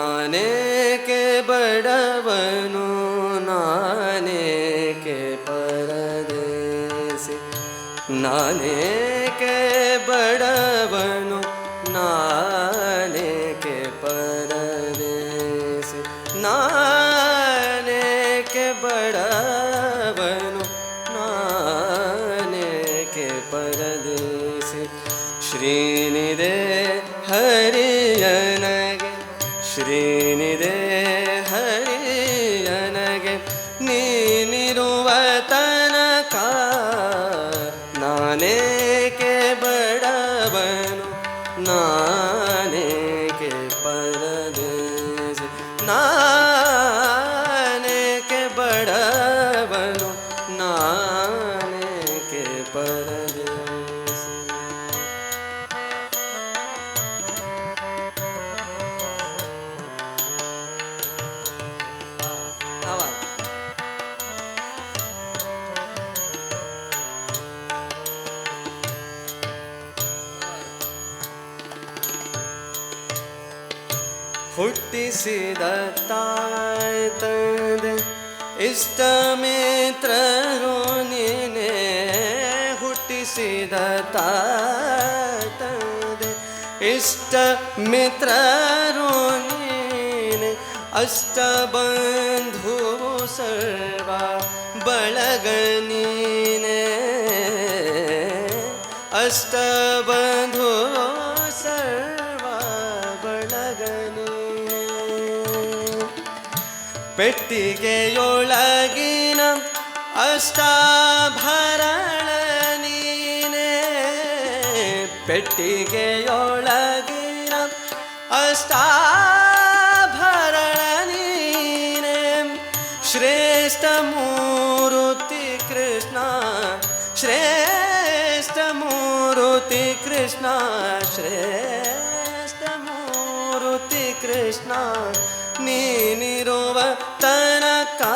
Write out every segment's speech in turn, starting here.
नाने के बड़वनो नाने के परदेस। नाने के बड़वनो नाने के परदेस। नाने के बड़वनो नाने के परदेस। श्रीनिधे हरियनगे না हुट्टिसिदत्ता तद् इष्टमित्ररो निने हुट्टिसिदत्ता तद् इष्टमित्ररो अष्ट अष्टबन्धु सर्वा बलगनिने अष्टबन्धो सर्वा ಪೆಟ್ಟಿಗೆಯೊಳಗಿನ ಅಷ್ಟಾಭರಣ ನೀನೆ ಪೆಟ್ಟಿಗೆಯೊಳಗಿನ ಅಷ್ಟಾಭರಣ ನೀನೆ ಶ್ರೇಷ್ಠ ಮೂರುತಿ ಕೃಷ್ಣ ಶ್ರೇಷ್ಠ ಮೂರುತಿ ಕೃಷ್ಣ ಶ್ರೇಷ್ಠ ज्योति कृष्णा नी निरोव तनका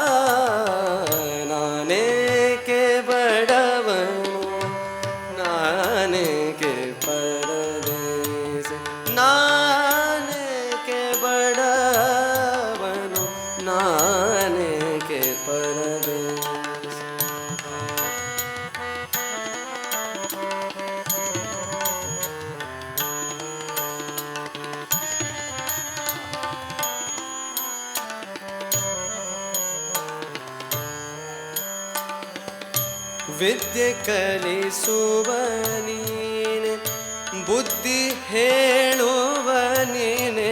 ವಿದ್ಯೆ ಕಲಿಸುವ ನೀನೆ ಬುದ್ಧಿ ಹೇಳುವ ನೀನೆ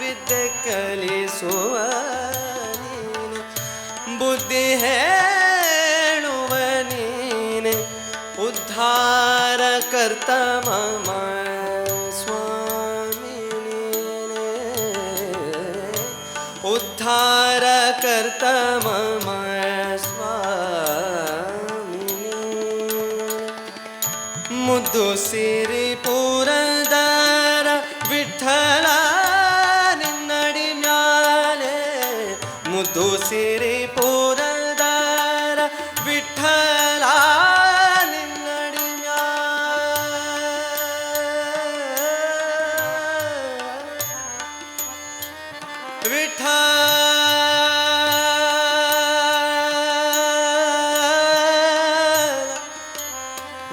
ವಿದ್ಯೆ ಕಲಿಸುವ ನೀನೆ ಬುದ್ಧಿ ಹೇಳುವ ನೀನೆ ಉದ್ಧಾರ ಕರ್ತ ಮಮ ಸ್ವಾಮಿ ನೀನೆ ಉದ್ಧಾರ ಕರ್ತ ಮಮ ಮುದ್ದು ಸಿರಿ ಪುರದಾರ ವಿಠಲ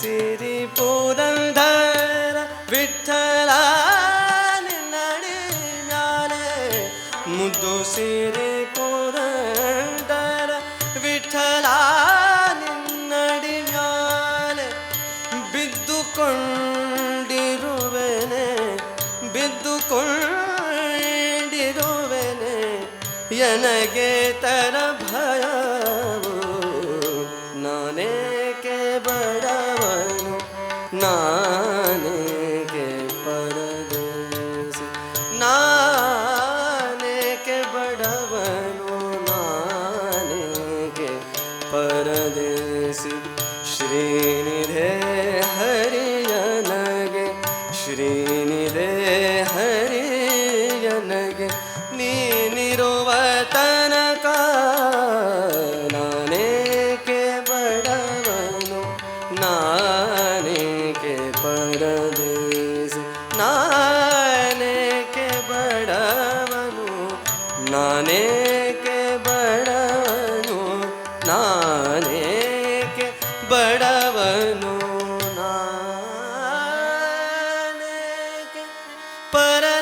ವಿಠ ಮುದ್ದು ಸಿರಿ ಪುರಂದರ ವಿಠಲ ನಿನ್ನಡಿ ಮ್ಯಾಲೆ ಮುದ್ದು ಸಿರಿ ಪುರಂದರ ವಿಠಲ ನಿನ್ನಡಿ ಮ್ಯಾಲೆ ಬಿದ್ದುಕೊಂಡಿರುವೆನೆ ಬಿದ್ದುಕೊಂಡಿರುವೆನೆ ಎನಗೆ ತರ ಭಯವು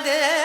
ಮಾಡಿದೆ